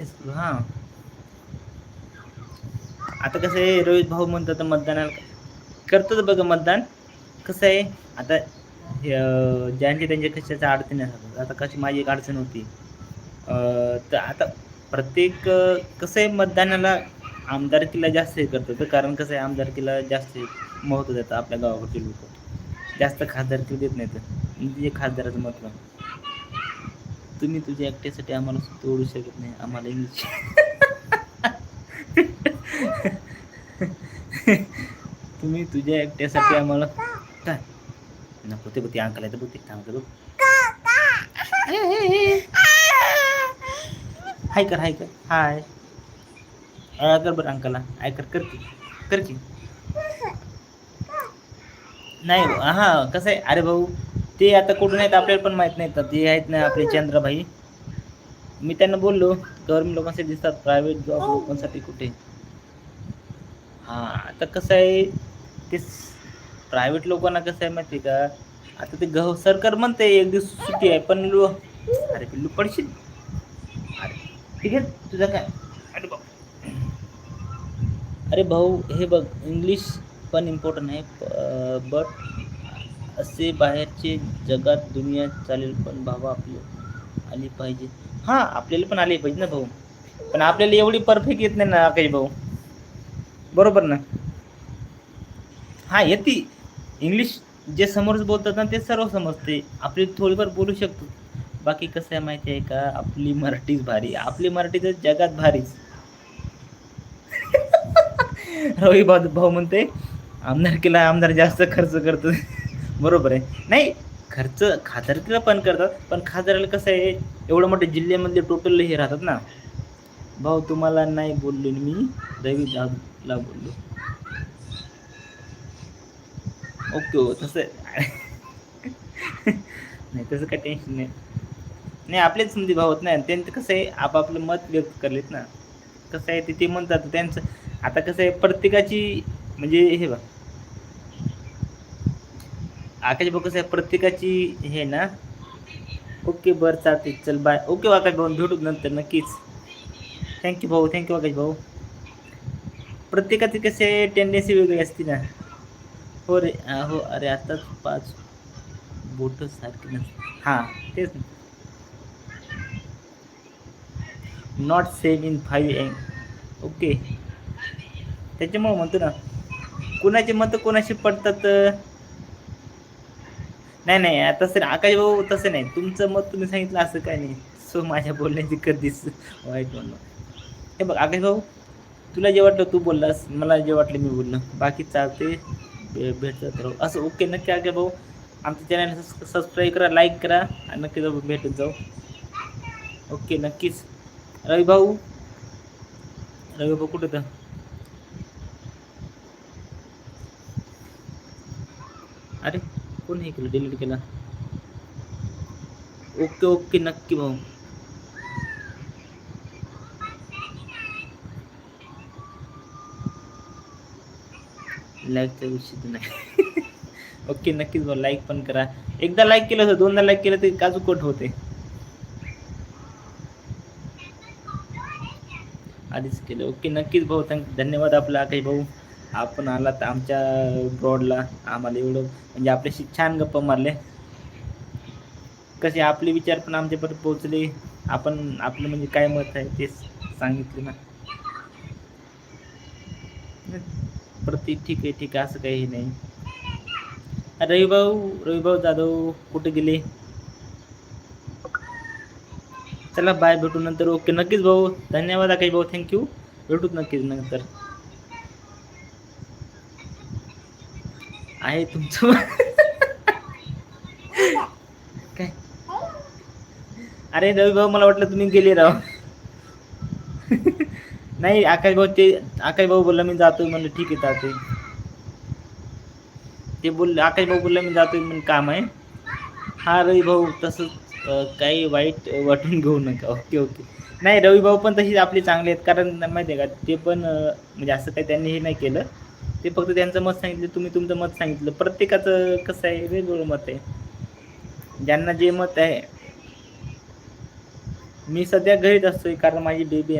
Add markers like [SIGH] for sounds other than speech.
हा. आता कसं आहे रोहित भाऊ म्हणतात मतदानाला करतात बघ मतदान. कसं आहे आता ज्यांचे त्यांचे कशाच्या अडचणी असतात. आता कशी माझी एक अडचण होती. तर आता प्रत्येक कसं आहे मतदानाला आमदारकीला जास्त हे करतं तर कारण कसं आहे आमदारकीला जास्त महत्त्व देतं आपल्या गावाकडचे लोक. जास्त खासदारकी देत नाहीत. म्हणजे खासदाराचं महत्त्व. तुम्ही तुझ्या एकट्यासाठी आम्हाला तोडू शकत नाही आम्हाला इंग्लिश तुम्ही तुझ्या एकट्यासाठी आम्हाला काय? नको ते बघ अंकल आहे तर बघ ते करू हाय कर हाय कर. हाय. कर बरं अंकला आय कर कर की कर की. नाही हां कसं आहे? अरे भाऊ ते आता कुठून आहेत आपल्याला पण माहीत नाही ते आहेत ना आपले चंद्रभाई. मी त्यांना बोललो गव्हर्मेंट लोकांसाठी दिसतात प्रायव्हेट जॉब लोकांसाठी कुठे? हां आता कसं आहे ते प्रायव्हेट लोकांना कसं आहे माहिती आहे का? आता ते गह सरकार म्हणते एक दिवस सुट्टी आहे पण लो अरे पिल्लू पडशील? अरे ठीक आहे तुझं काय? अरे अरे भाऊ हे बघ इंग्लिश पण इम्पॉर्टंट आहे बट असे बाहेरचे जगात दुनिया चालेल पण भावा आपले आली पाहिजे. हां आपल्याला पण आली पाहिजे ना भाऊ. पण आपल्याला एवढी परफेक्ट येत नाही ना काही भाऊ. बरोबर ना? हां येते. इंग्लिश जे समोरच बोलतात ना ते सर्व समजते. आपली थोडीफार बोलू शकतो. बाकी कसं आहे माहिती आहे का? आपली मराठीच भारी. आपली मराठी तर जगात भारीच. [LAUGHS] रवी भाऊ भाऊ म्हणते आमदार केला आमदार जास्त खर्च करतो. बरोबर आहे. नाही खर्च खासदारकीला पण करतात पण खासदाराला कसं आहे एवढं मोठ्या जिल्ह्यामध्ये टोटल हे राहतात ना. भाऊ तुम्हाला नाही बोललो मी रवी दादला बोललो. ओके हो तसं नाही तसं काय टेन्शन नाही. नाही आपलेच म्हणजे भाऊ नाही. त्यांचं कसं आहे आपापलं मत व्यक्त करलेत ना. कसं आहे ते ते म्हणतात त्यांचं आता कसं आहे प्रत्येकाची म्हणजे हे बा आकाश भाऊ कसं आहे? प्रत्येकाची हे ना? ओके बरं चालते चल बाय ओके आकाश भाऊ. भेटू नंतर नक्कीच. थँक्यू भाऊ. थँक्यू आकाश भाऊ. प्रत्येकाची कसे टेंडन्सी वेगळी असते ना. हो रे. हो. अरे आताच पाच बोट सारखी नसते. हां तेच not same in five M okay. त्याच्यामुळं म्हणतो ना कुणाचे मतं कोणाशी पडतात नाही नाही तसं नाही. आकाश भाऊ तसं नाही. तुमचं मत तुम्ही सांगितलं असं काय नाही. सो माझ्या बोलण्याची कधीच वाईट म्हणणं हे बघ आकाश भाऊ तुला जे वाटलं तू बोललास मला जे वाटलं मी बोललो. बाकी चालते भेटत राहू. असं ओके नक्की आकाश भाऊ. आमच्या चॅनल सबस्क्राईब करा लाईक करा आणि नक्की जाऊ भेटत जाऊ. ओके नक्कीच. रवी भाऊ. रवी भाऊ कुठं तर अरे कोण हे केलं? डिलीट केला? ओके ओके नक्की भाऊ. लाईकचा विषय नाही. [LAUGHS] ओके नक्कीच भाऊ लाईक पण करा. एकदा लाईक केलं होतं दोनदा लाईक केलं तर काजू कट होते. आधीच केलं. ओके नक्कीच भाऊ थँक धन्यवाद आपला काही भाऊ. आपण आला तर आमच्या ब्रॉडला आम्हाला एवढं म्हणजे आपल्याशी छान गप्पा मारले कसे आपले विचार पण आमच्यापर्यंत पोहोचले. आपण आपलं म्हणजे काय मत आहे ते सांगितले ना. प्रति ठीक आहे ठीक आहे असं काही नाही. रविभाऊ रविभाऊ जाधव कुठे गेले? चला बाय भेटू नंतर. ओके नक्कीच भाऊ. धन्यवाद काही भाऊ. थँक्यू भेटूच नक्कीच नंतर. आहे तुमचं. काय? अरे रवी भाऊ मला वाटलं तुम्ही गेले राव. नाही आकाश भाऊ ते आकाश भाऊ बोलला मी जातोय म्हणलं ठीक आहे जातोय. ते बोल आकाश भाऊ बोलला मी जातोय म्हणून काम आहे. हा रवी भाऊ तसंच काही वाईट वाटून घेऊ नका. Okay okay. नाही रवी भाऊ पण तशीच आपले चांगले आहेत. कारण माहिती आहे का ते पण म्हणजे असं काही त्यांनी हे नाही केलं. ते फक्त त्यांचं मत सांगितलं तुम्ही तुमचं मत सांगितलं. प्रत्येकाचं कसं आहे वेगवेगळं मत आहे. ज्यांना जे मत आहे मी सध्या घरीच असतोय कारण माझी बेबी आहे.